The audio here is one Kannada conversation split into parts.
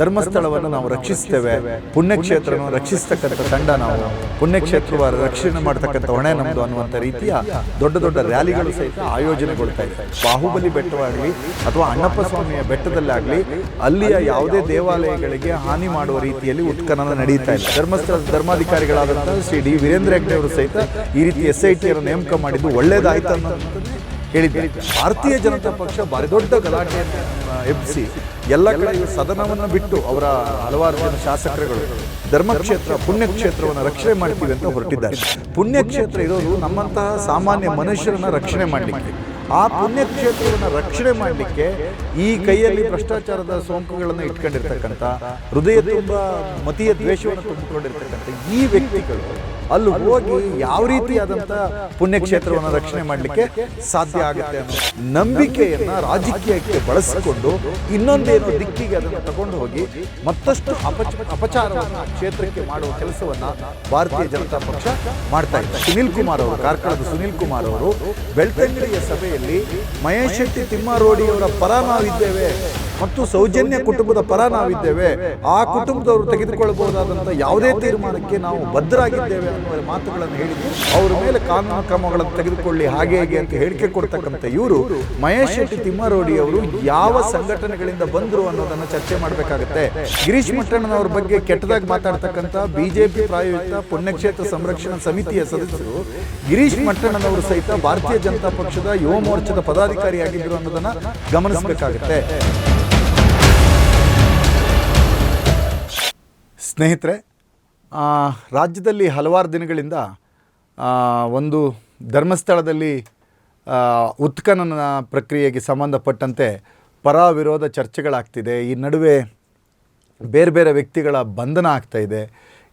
ಧರ್ಮಸ್ಥಳವನ್ನು ನಾವು ರಕ್ಷಿಸ್ತೇವೆ. ಪುಣ್ಯಕ್ಷೇತ್ರವನ್ನು ರಕ್ಷಿಸ್ತಕ್ಕಂಥ ತಂಡ ನಾವು. ಪುಣ್ಯಕ್ಷೇತ್ರ ರಕ್ಷಣೆ ಮಾಡ್ತಕ್ಕಂಥ ಹೊಣೆ ನಮ್ಮದು ಅನ್ನುವಂಥ ರೀತಿಯ ದೊಡ್ಡ ದೊಡ್ಡ ರ್ಯಾಲಿಗಳು ಸಹಿತ ಆಯೋಜನೆಗೊಳ್ತಾ ಇದೆ. ಬಾಹುಬಲಿ ಬೆಟ್ಟವಾಗಲಿ ಅಥವಾ ಅಣ್ಣಪ್ಪ ಸ್ವಾಮಿಯ ಬೆಟ್ಟದಲ್ಲಾಗಲಿ ಅಲ್ಲಿಯ ಯಾವುದೇ ದೇವಾಲಯಗಳಿಗೆ ಹಾನಿ ಮಾಡುವ ರೀತಿಯಲ್ಲಿ ಉತ್ಖನನ ನಡೀತಾ ಇದೆ. ಧರ್ಮಸ್ಥಳದ ಧರ್ಮಾಧಿಕಾರಿಗಳಾದಂಥ ಶ್ರೀ ಡಿ. ವೀರೇಂದ್ರ ಹೆಗ್ಡೆ ಅವರು ಸಹಿತ ಈ ರೀತಿ ಎಸ್ ಐ ಟಿಯನ್ನು ನೇಮಕ ಮಾಡಿದ್ದು ಒಳ್ಳೇದಾಯ್ತು ಅನ್ನೋದನ್ನು ಹೇಳಿದ್ದೇನೆ ಭಾರತೀಯ ಜನತಾ ಪಕ್ಷ ಬಾರಿ ದೊಡ್ಡ ಗಲಾಟೆಯನ್ನು ಎಬ್ಬಿಸಿ ಎಲ್ಲ ಕಡೆ ಸದನವನ್ನು ಬಿಟ್ಟು ಅವರ ಹಲವಾರು ಜನ ಶಾಸಕರುಗಳು ಧರ್ಮಕ್ಷೇತ್ರ, ಪುಣ್ಯಕ್ಷೇತ್ರವನ್ನು ರಕ್ಷಣೆ ಮಾಡ್ತೀವಿ ಅಂತ ಹೊರಟಿದ್ದಾರೆ. ಪುಣ್ಯಕ್ಷೇತ್ರ ಇರೋದು ನಮ್ಮಂತಹ ಸಾಮಾನ್ಯ ಮನುಷ್ಯರನ್ನ ರಕ್ಷಣೆ ಮಾಡಲಿಕ್ಕೆ. ಆ ಪುಣ್ಯಕ್ಷೇತ್ರವನ್ನು ರಕ್ಷಣೆ ಮಾಡಲಿಕ್ಕೆ ಈ ಕೈಯಲ್ಲಿ ಭ್ರಷ್ಟಾಚಾರದ ಸೋಂಕುಗಳನ್ನು ಇಟ್ಕೊಂಡಿರ್ತಕ್ಕಂಥ, ಹೃದಯ ತುಂಬ ಮತೀಯ ದ್ವೇಷವನ್ನು ತುಂಬಿಕೊಂಡಿರ್ತಕ್ಕಂಥ ಈ ವ್ಯಕ್ತಿಗಳು ಅಲ್ಲಿ ಹೋಗಿ ಯಾವ ರೀತಿಯಾದಂಥ ಪುಣ್ಯಕ್ಷೇತ್ರವನ್ನು ರಕ್ಷಣೆ ಮಾಡಲಿಕ್ಕೆ ಸಾಧ್ಯ ಆಗುತ್ತೆ ಅನ್ನೋ ನಂಬಿಕೆಯನ್ನು ರಾಜಕೀಯಕ್ಕೆ ಬಳಸಿಕೊಂಡು ಇನ್ನೊಂದೇನು ದಿಕ್ಕಿಗೆ ಅದನ್ನು ತಗೊಂಡು ಹೋಗಿ ಮತ್ತಷ್ಟು ಅಪಚ, ಅಪಚಾರವನ್ನು ಕ್ಷೇತ್ರಕ್ಕೆ ಮಾಡುವ ಕೆಲಸವನ್ನು ಭಾರತೀಯ ಜನತಾ ಪಕ್ಷ ಮಾಡ್ತಾ ಇದೆ. ಸುನಿಲ್ ಕುಮಾರ್ ಅವರು, ಕಾರ್ಕಳದ ಸುನಿಲ್ ಕುಮಾರ್ ಅವರು ಬೆಳ್ತಂಗಡಿಯ ಸಭೆಯಲ್ಲಿ ಮಹೇಶ್ ಶೆಟ್ಟಿ ತಿಮ್ಮಾರೋಡಿಯವರ ಪರ ನಾವಿದ್ದೇವೆ. ಮತ್ತು ಸೌಜನ್ಯ ಕುಟುಂಬದ ಪರ ನಾವಿದ್ದೇವೆ. ಆ ಕುಟುಂಬದವರು ತೆಗೆದುಕೊಳ್ಳಬಹುದಾದಂಥ ಯಾವುದೇ ತೀರ್ಮಾನಕ್ಕೆ ನಾವು ಬದ್ಧರಾಗಿದ್ದೇವೆ ಅನ್ನುವ ಮಾತುಗಳನ್ನು ಹೇಳಿದ್ರು. ಅವರ ಮೇಲೆ ಕಾನೂನು ಕ್ರಮಗಳನ್ನು ತೆಗೆದುಕೊಳ್ಳಿ, ಹಾಗೆ ಹೇಗೆ ಅಂತ ಹೇಳಿಕೆ ಕೊಡ್ತಕ್ಕಂಥ ಇವರು ಮಹೇಶ್ ಶೆಟ್ಟಿ ತಿಮ್ಮಾರೋಡಿ ಅವರು ಯಾವ ಸಂಘಟನೆಗಳಿಂದ ಬಂದರು ಅನ್ನೋದನ್ನು ಚರ್ಚೆ ಮಾಡಬೇಕಾಗುತ್ತೆ. ಗಿರೀಶ್ ಮಟ್ಟಣ್ಣನವರ ಬಗ್ಗೆ ಕೆಟ್ಟದಾಗಿ ಮಾತಾಡ್ತಕ್ಕಂಥ ಬಿಜೆಪಿ ಪ್ರಾಯೋಜಿತ ಪುಣ್ಯಕ್ಷೇತ್ರ ಸಂರಕ್ಷಣಾ ಸಮಿತಿಯ ಸದಸ್ಯರು ಗಿರೀಶ್ ಮಟ್ಟಣ್ಣನವರು ಸಹಿತ ಭಾರತೀಯ ಜನತಾ ಪಕ್ಷದ ಯುವ ಮೋರ್ಚಾದ ಪದಾಧಿಕಾರಿಯಾಗಿದ್ದರು ಅನ್ನೋದನ್ನ ಗಮನಿಸಬೇಕಾಗುತ್ತೆ. ಸ್ನೇಹಿತರೆ ರಾಜ್ಯದಲ್ಲಿ ಹಲವಾರು ದಿನಗಳಿಂದ ಒಂದು ಧರ್ಮಸ್ಥಳದಲ್ಲಿ ಉತ್ಖನನ ಪ್ರಕ್ರಿಯೆಗೆ ಸಂಬಂಧಪಟ್ಟಂತೆ ಪರ ವಿರೋಧ ಚರ್ಚೆಗಳಾಗ್ತಿದೆ. ಈ ನಡುವೆ ಬೇರೆ ಬೇರೆ ವ್ಯಕ್ತಿಗಳ ಬಂಧನ ಆಗ್ತಾ ಇದೆ.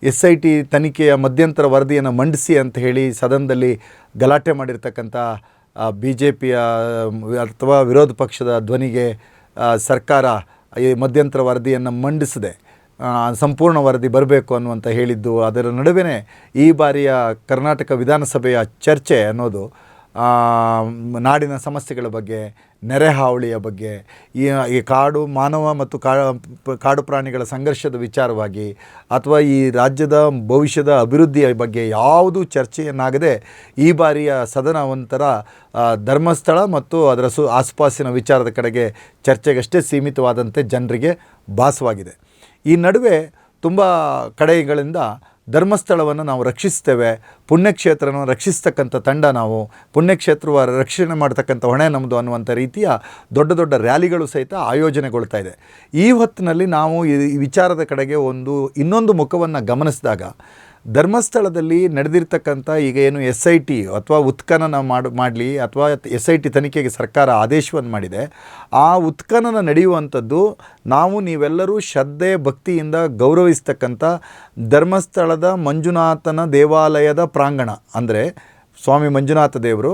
ಎಸ್ ಐ ಟಿ ತನಿಖೆಯ ಮಧ್ಯಂತರ ವರದಿಯನ್ನು ಮಂಡಿಸಿ ಅಂತ ಹೇಳಿ ಸದನದಲ್ಲಿ ಗಲಾಟೆ ಮಾಡಿರ್ತಕ್ಕಂಥ ಬಿ ಜೆ ಪಿಯ ಅಥವಾ ವಿರೋಧ ಪಕ್ಷದ ಧ್ವನಿಗೆ ಸರ್ಕಾರ ಈ ಮಧ್ಯಂತರ ವರದಿಯನ್ನು ಮಂಡಿಸದೆ. ಸಂಪೂರ್ಣ ವರದಿ ಬರಬೇಕು ಅನ್ನುವಂತ ಹೇಳಿದ್ದು ಅದರ ನಡುವೆ ಈ ಬಾರಿಯ ಕರ್ನಾಟಕ ವಿಧಾನಸಭೆಯ ಚರ್ಚೆ ಅನ್ನೋದು ನಾಡಿನ ಸಮಸ್ಯೆಗಳ ಬಗ್ಗೆ, ನೆರೆ ಹಾವಳಿಯ ಬಗ್ಗೆ, ಈ ಈ ಕಾಡು ಮಾನವ ಮತ್ತು ಕಾಡು ಪ್ರಾಣಿಗಳ ಸಂಘರ್ಷದ ವಿಚಾರವಾಗಿ ಅಥವಾ ಈ ರಾಜ್ಯದ ಭವಿಷ್ಯದ ಅಭಿವೃದ್ಧಿಯ ಬಗ್ಗೆ ಯಾವುದೂ ಚರ್ಚೆಯನ್ನಾಗದೆ ಈ ಬಾರಿಯ ಸದನ ಒಂಥರ ಧರ್ಮಸ್ಥಳ ಮತ್ತು ಅದರ ಸು, ಆಸುಪಾಸಿನ ವಿಚಾರದ ಕಡೆಗೆ ಚರ್ಚೆಗಷ್ಟೇ ಸೀಮಿತವಾದಂತೆ ಜನರಿಗೆ ಭಾಸವಾಗಿದೆ. ಈ ನಡುವೆ ತುಂಬ ಕಡೆಗಳಿಂದ ಧರ್ಮಸ್ಥಳವನ್ನು ನಾವು ರಕ್ಷಿಸ್ತೇವೆ, ಪುಣ್ಯಕ್ಷೇತ್ರವನ್ನು ರಕ್ಷಿಸ್ತಕ್ಕಂಥ ತಂಡ ನಾವು ಪುಣ್ಯಕ್ಷೇತ್ರವ ರಕ್ಷಣೆ ಮಾಡ್ತಕ್ಕಂಥ ಹೊಣೆ ನಮ್ಮದು ಅನ್ನುವಂಥ ರೀತಿಯ ದೊಡ್ಡ ದೊಡ್ಡ ರ್ಯಾಲಿಗಳು ಸಹಿತ ಆಯೋಜನೆಗೊಳ್ತಾ ಇದೆ. ಈ ಹೊತ್ತಿನಲ್ಲಿ ನಾವು ಈ ಈ ವಿಚಾರದ ಕಡೆಗೆ ಒಂದು ಇನ್ನೊಂದು ಮುಖವನ್ನು ಗಮನಿಸಿದಾಗ ಧರ್ಮಸ್ಥಳದಲ್ಲಿ ನಡೆದಿರ್ತಕ್ಕಂಥ ಈಗ ಏನು ಎಸ್ ಐ ಟಿ ಅಥವಾ ಉತ್ಖನನ ಮಾಡು, ಮಾಡಲಿ ಅಥವಾ ಎಸ್ ಐ ಟಿ ತನಿಖೆಗೆ ಸರ್ಕಾರ ಆದೇಶವನ್ನು ಮಾಡಿದೆ, ಆ ಉತ್ಖನನ ನಡೆಯುವಂಥದ್ದು ನಾವು ನೀವೆಲ್ಲರೂ ಶ್ರದ್ಧೆ, ಭಕ್ತಿಯಿಂದ ಗೌರವಿಸ್ತಕ್ಕಂಥ ಧರ್ಮಸ್ಥಳದ ಮಂಜುನಾಥನ ದೇವಾಲಯದ ಪ್ರಾಂಗಣ. ಅಂದರೆ ಸ್ವಾಮಿ ಮಂಜುನಾಥ ದೇವರು,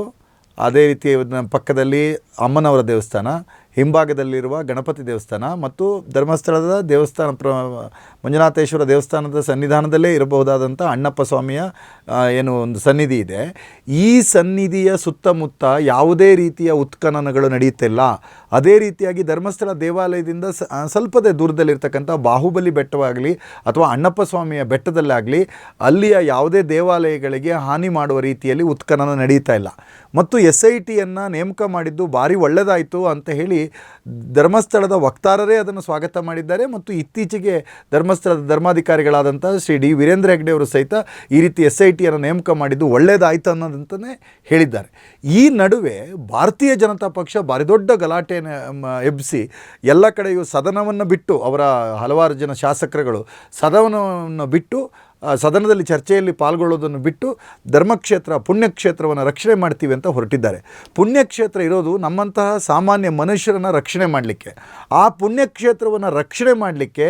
ಅದೇ ರೀತಿ ಪಕ್ಕದಲ್ಲಿ ಅಮ್ಮನವರ ದೇವಸ್ಥಾನ ಹಿಂಭಾಗದಲ್ಲಿರುವ ಗಣಪತಿ ದೇವಸ್ಥಾನ ಮತ್ತು ಧರ್ಮಸ್ಥಳದ ದೇವಸ್ಥಾನ, ಪ್ರ, ಮಂಜುನಾಥೇಶ್ವರ ದೇವಸ್ಥಾನದ ಸನ್ನಿಧಾನದಲ್ಲೇ ಇರಬಹುದಾದಂಥ ಅಣ್ಣಪ್ಪ ಸ್ವಾಮಿಯ ಏನು ಒಂದು ಸನ್ನಿಧಿ ಇದೆ. ಈ ಸನ್ನಿಧಿಯ ಸುತ್ತಮುತ್ತ ಯಾವುದೇ ರೀತಿಯ ಉತ್ಖನನಗಳು ನಡೆಯುತ್ತಿಲ್ಲ. ಅದೇ ರೀತಿಯಾಗಿ ಧರ್ಮಸ್ಥಳ ದೇವಾಲಯದಿಂದ ಸ್ವಲ್ಪದೇ ದೂರದಲ್ಲಿರ್ತಕ್ಕಂಥ ಬಾಹುಬಲಿ ಬೆಟ್ಟವಾಗಲಿ ಅಥವಾ ಅಣ್ಣಪ್ಪ ಸ್ವಾಮಿಯ ಬೆಟ್ಟದಲ್ಲಾಗಲಿ ಅಲ್ಲಿಯ ಯಾವುದೇ ದೇವಾಲಯಗಳಿಗೆ ಹಾನಿ ಮಾಡುವ ರೀತಿಯಲ್ಲಿ ಉತ್ಖನನ ನಡೆಯುತ್ತಾ ಇಲ್ಲ. ಮತ್ತು ಎಸ್ ಐ ಟಿಯನ್ನು ನೇಮಕ ಮಾಡಿದ್ದು ಭಾರಿ ಒಳ್ಳೆಯದಾಯಿತು ಅಂತ ಹೇಳಿ ಧರ್ಮಸ್ಥಳದ ವಕ್ತಾರರೇ ಅದನ್ನು ಸ್ವಾಗತ ಮಾಡಿದ್ದಾರೆ ಮತ್ತು ಇತ್ತೀಚೆಗೆ ಧರ್ಮಸ್ಥಳದ ಧರ್ಮಾಧಿಕಾರಿಗಳಾದಂಥ ಶ್ರೀ ಡಿ. ವೀರೇಂದ್ರ ಹೆಗ್ಡೆ ಅವರು ಸಹಿತ ಈ ರೀತಿ ಎಸ್ ಐ ಟಿಯನ್ನು ನೇಮಕ ಮಾಡಿದ್ದು ಒಳ್ಳೆಯದಾಯಿತು ಅನ್ನೋದಂತಲೇ ಹೇಳಿದ್ದಾರೆ. ಈ ನಡುವೆ ಭಾರತೀಯ ಜನತಾ ಪಕ್ಷ ಭಾರಿ ದೊಡ್ಡ ಮ, ಎಬ್ಬಿಸಿ ಎಲ್ಲ ಕಡೆಯೂ ಸದನವನ್ನು ಬಿಟ್ಟು ಅವರ ಹಲವಾರು ಜನ ಶಾಸಕರುಗಳು ಸದನವನ್ನು ಬಿಟ್ಟು ಸದನದಲ್ಲಿ ಚರ್ಚೆಯಲ್ಲಿ ಪಾಲ್ಗೊಳ್ಳೋದನ್ನು ಬಿಟ್ಟು ಧರ್ಮಕ್ಷೇತ್ರ, ಪುಣ್ಯಕ್ಷೇತ್ರವನ್ನು ರಕ್ಷಣೆ ಮಾಡ್ತೀವಿ ಅಂತ ಹೊರಟಿದ್ದಾರೆ. ಪುಣ್ಯಕ್ಷೇತ್ರ ಇರೋದು ನಮ್ಮಂತಹ ಸಾಮಾನ್ಯ ಮನುಷ್ಯರನ್ನು ರಕ್ಷಣೆ ಮಾಡಲಿಕ್ಕೆ. ಆ ಪುಣ್ಯಕ್ಷೇತ್ರವನ್ನು ರಕ್ಷಣೆ ಮಾಡಲಿಕ್ಕೆ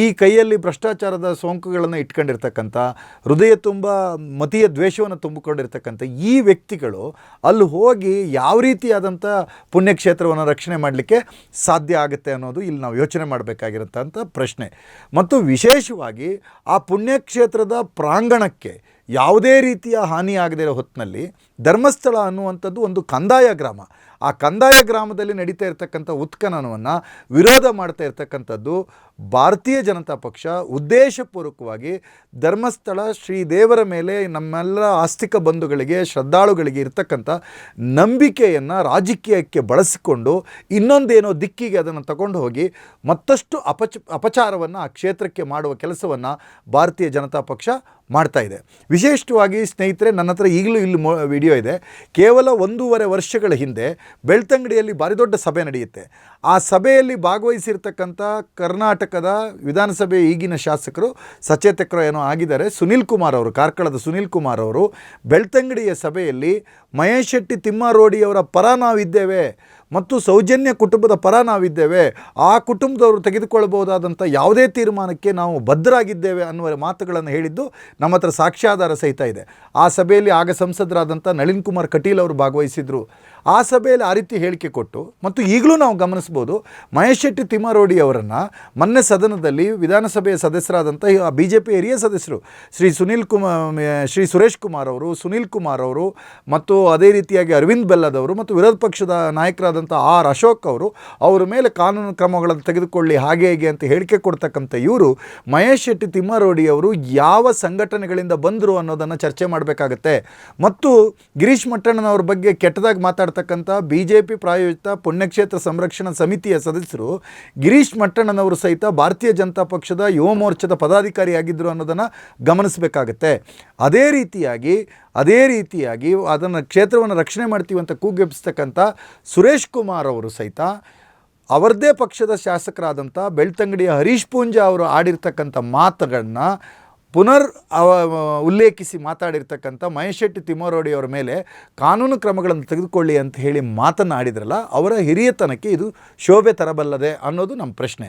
ಈ ಕೈಯಲ್ಲಿ ಭ್ರಷ್ಟಾಚಾರದ ಸೋಂಕುಗಳನ್ನು ಇಟ್ಕೊಂಡಿರ್ತಕ್ಕಂಥ, ಹೃದಯ ತುಂಬ ಮತೀಯ ದ್ವೇಷವನ್ನು ತುಂಬಿಕೊಂಡಿರ್ತಕ್ಕಂಥ ಈ ವ್ಯಕ್ತಿಗಳು ಅಲ್ಲಿ ಹೋಗಿ ಯಾವ ರೀತಿಯಾದಂಥ ಪುಣ್ಯಕ್ಷೇತ್ರವನ್ನು ರಕ್ಷಣೆ ಮಾಡಲಿಕ್ಕೆ ಸಾಧ್ಯ ಆಗುತ್ತೆ ಅನ್ನೋದು ಇಲ್ಲಿ ನಾವು ಯೋಚನೆ ಮಾಡಬೇಕಾಗಿರುತ್ತಂಥ ಪ್ರಶ್ನೆ. ಮತ್ತು ವಿಶೇಷವಾಗಿ ಆ ಪುಣ್ಯಕ್ಷೇತ್ರದ ಪ್ರಾಂಗಣಕ್ಕೆ ಯಾವುದೇ ರೀತಿಯ ಹಾನಿಯಾಗದಿರೋ ಹೊತ್ತಿನಲ್ಲಿ ಧರ್ಮಸ್ಥಳ ಅನ್ನುವಂಥದ್ದು ಒಂದು ಕಂದಾಯ ಗ್ರಾಮ. ಆ ಕಂದಾಯ ಗ್ರಾಮದಲ್ಲಿ ನಡೀತಾ ಇರತಕ್ಕಂಥ ಉತ್ಖನನವನ್ನು ವಿರೋಧ ಮಾಡ್ತಾ ಇರತಕ್ಕಂಥದ್ದು ಭಾರತೀಯ ಜನತಾ ಪಕ್ಷ ಉದ್ದೇಶಪೂರ್ವಕವಾಗಿ ಧರ್ಮಸ್ಥಳ ಶ್ರೀ ದೇವರ ಮೇಲೆ ನಮ್ಮೆಲ್ಲ ಆಸ್ತಿಕ ಬಂಧುಗಳಿಗೆ, ಶ್ರದ್ಧಾಳುಗಳಿಗೆ ಇರತಕ್ಕಂಥ ನಂಬಿಕೆಯನ್ನು ರಾಜಕೀಯಕ್ಕೆ ಬಳಸಿಕೊಂಡು ಇನ್ನೊಂದೇನೋ ದಿಕ್ಕಿಗೆ ಅದನ್ನು ತಗೊಂಡು ಹೋಗಿ ಮತ್ತಷ್ಟು ಅಪಚ, ಅಪಚಾರವನ್ನು ಆ ಕ್ಷೇತ್ರಕ್ಕೆ ಮಾಡುವ ಕೆಲಸವನ್ನು ಭಾರತೀಯ ಜನತಾ ಪಕ್ಷ ಮಾಡ್ತಾ ಇದೆ. ವಿಶೇಷವಾಗಿ ಸ್ನೇಹಿತರೆ, ನನ್ನ ಹತ್ರ ಈಗಲೂ ಇಲ್ಲಿ ಮೊ ವಿಡಿಯೋ ಇದೆ. ಕೇವಲ ಒಂದೂವರೆ ವರ್ಷಗಳ ಹಿಂದೆ ಬೆಳ್ತಂಗಡಿಯಲ್ಲಿ ಭಾರಿ ದೊಡ್ಡ ಸಭೆ ನಡೆಯುತ್ತೆ. ಆ ಸಭೆಯಲ್ಲಿ ಭಾಗವಹಿಸಿರ್ತಕ್ಕಂಥ ಕರ್ನಾಟಕದ ವಿಧಾನಸಭೆ ಈಗಿನ ಶಾಸಕರು ಸಚೇತಕರು ಏನೋ ಆಗಿದ್ದಾರೆ. ಸುನಿಲ್ ಕುಮಾರ್ ಅವರು, ಕಾರ್ಕಳದ ಸುನಿಲ್ ಕುಮಾರ್ ಅವರು ಬೆಳ್ತಂಗಡಿಯ ಸಭೆಯಲ್ಲಿ ಮಹೇಶ್ ಶೆಟ್ಟಿ ತಿಮ್ಮಾರೋಡಿಯವರ ಪರ ನಾವಿದ್ದೇವೆ. ಮತ್ತು ಸೌಜನ್ಯ ಕುಟುಂಬದ ಪರ ನಾವಿದ್ದೇವೆ. ಆ ಕುಟುಂಬದವರು ತೆಗೆದುಕೊಳ್ಳಬಹುದಾದಂಥ ಯಾವುದೇ ತೀರ್ಮಾನಕ್ಕೆ ನಾವು ಬದ್ಧರಾಗಿದ್ದೇವೆ ಅನ್ನುವ ಮಾತುಗಳನ್ನು ಹೇಳಿದ್ದು ನಮ್ಮ ಹತ್ರ ಸಾಕ್ಷ್ಯಾಧಾರ ಸಹಿತ ಇದೆ. ಆ ಸಭೆಯಲ್ಲಿ ಆಗ ಸಂಸದರಾದಂಥ ನಳಿನ್ ಕುಮಾರ್ ಕಟೀಲ್ ಅವರು ಭಾಗವಹಿಸಿದರು. ಆ ಸಭೆಯಲ್ಲಿ ಆ ರೀತಿ ಹೇಳಿಕೆ ಕೊಟ್ಟು ಮತ್ತು ಈಗಲೂ ನಾವು ಗಮನಿಸ್ಬೋದು ಮಹೇಶ್ ಶೆಟ್ಟಿ ತಿಮ್ಮಾರೋಡಿ ಅವರನ್ನು ಮೊನ್ನೆ ಸದನದಲ್ಲಿ ವಿಧಾನಸಭೆಯ ಸದಸ್ಯರಾದಂಥ ಬಿ ಜೆ ಪಿ ಹಿರಿಯ ಸದಸ್ಯರು ಶ್ರೀ ಸುನೀಲ್ ಕುಮಾರ್ ಶ್ರೀ ಸುರೇಶ್ ಕುಮಾರ್ ಅವರು, ಸುನೀಲ್ ಕುಮಾರ್ ಅವರು ಮತ್ತು ಅದೇ ರೀತಿಯಾಗಿ ಅರವಿಂದ್ ಬೆಲ್ಲದವರು ಮತ್ತು ವಿರೋಧ ಪಕ್ಷದ ನಾಯಕರಾದಂಥ ಆರ್ ಅಶೋಕ್ ಅವರು ಅವರ ಮೇಲೆ ಕಾನೂನು ಕ್ರಮಗಳನ್ನು ತೆಗೆದುಕೊಳ್ಳಿ, ಹಾಗೆ ಹೇಗೆ ಅಂತ ಹೇಳಿಕೆ ಕೊಡ್ತಕ್ಕಂಥ ಇವರು ಮಹೇಶ್ ಶೆಟ್ಟಿ ತಿಮ್ಮಾರೋಡಿ ಅವರು ಯಾವ ಸಂಘಟನೆಗಳಿಂದ ಬಂದರು ಅನ್ನೋದನ್ನು ಚರ್ಚೆ ಮಾಡಬೇಕಾಗತ್ತೆ. ಮತ್ತು ಗಿರೀಶ್ ಮಟ್ಟಣ್ಣನವ್ರ ಬಗ್ಗೆ ಕೆಟ್ಟದಾಗಿ ಮಾತಾಡ್ತಕ್ಕಂಥ ಬಿ ಜೆ ಪಿ ಪ್ರಾಯೋಜಿತ ಪುಣ್ಯಕ್ಷೇತ್ರ ಸಂರಕ್ಷಣಾ ಸಮಿತಿಯ ಸದಸ್ಯರು ಗಿರೀಶ್ ಮಟ್ಟಣ್ಣನವರು ಸಹಿತ ಭಾರತೀಯ ಜನತಾ ಪಕ್ಷದ ಯುವ ಮೋರ್ಚಾದ ಪದಾಧಿಕಾರಿಯಾಗಿದ್ದರು ಅನ್ನೋದನ್ನು ಗಮನಿಸಬೇಕಾಗತ್ತೆ. ಅದೇ ರೀತಿಯಾಗಿ ಅದೇ ರೀತಿಯಾಗಿ ಅದನ್ನು ಕ್ಷೇತ್ರವನ್ನು ರಕ್ಷಣೆ ಮಾಡ್ತೀವಿ ಅಂತ ಕೂಗೆಬ್ಸ್ತಕ್ಕಂಥ ಸುರೇಶ್ ಕುಮಾರ್ ಅವರು ಸಹಿತ, ಅವರದೇ ಪಕ್ಷದ ಶಾಸಕರಾದಂಥ ಬೆಳ್ತಂಗಡಿಯ ಹರೀಶ್ ಪೂಂಜಾ ಅವರು ಆಡಿರ್ತಕ್ಕಂಥ ಮಾತುಗಳನ್ನ ಪುನರ್ ಉಲ್ಲೇಖಿಸಿ ಮಾತಾಡಿರ್ತಕ್ಕಂಥ ಮಹೇಶ್ ಶೆಟ್ಟಿ ಅವರ ಮೇಲೆ ಕಾನೂನು ಕ್ರಮಗಳನ್ನು ತೆಗೆದುಕೊಳ್ಳಿ ಅಂತ ಹೇಳಿ ಮಾತನಾಡಿದ್ರಲ್ಲ, ಅವರ ಹಿರಿಯತನಕ್ಕೆ ಇದು ಶೋಭೆ ತರಬಲ್ಲದೆ ಅನ್ನೋದು ನಮ್ಮ ಪ್ರಶ್ನೆ.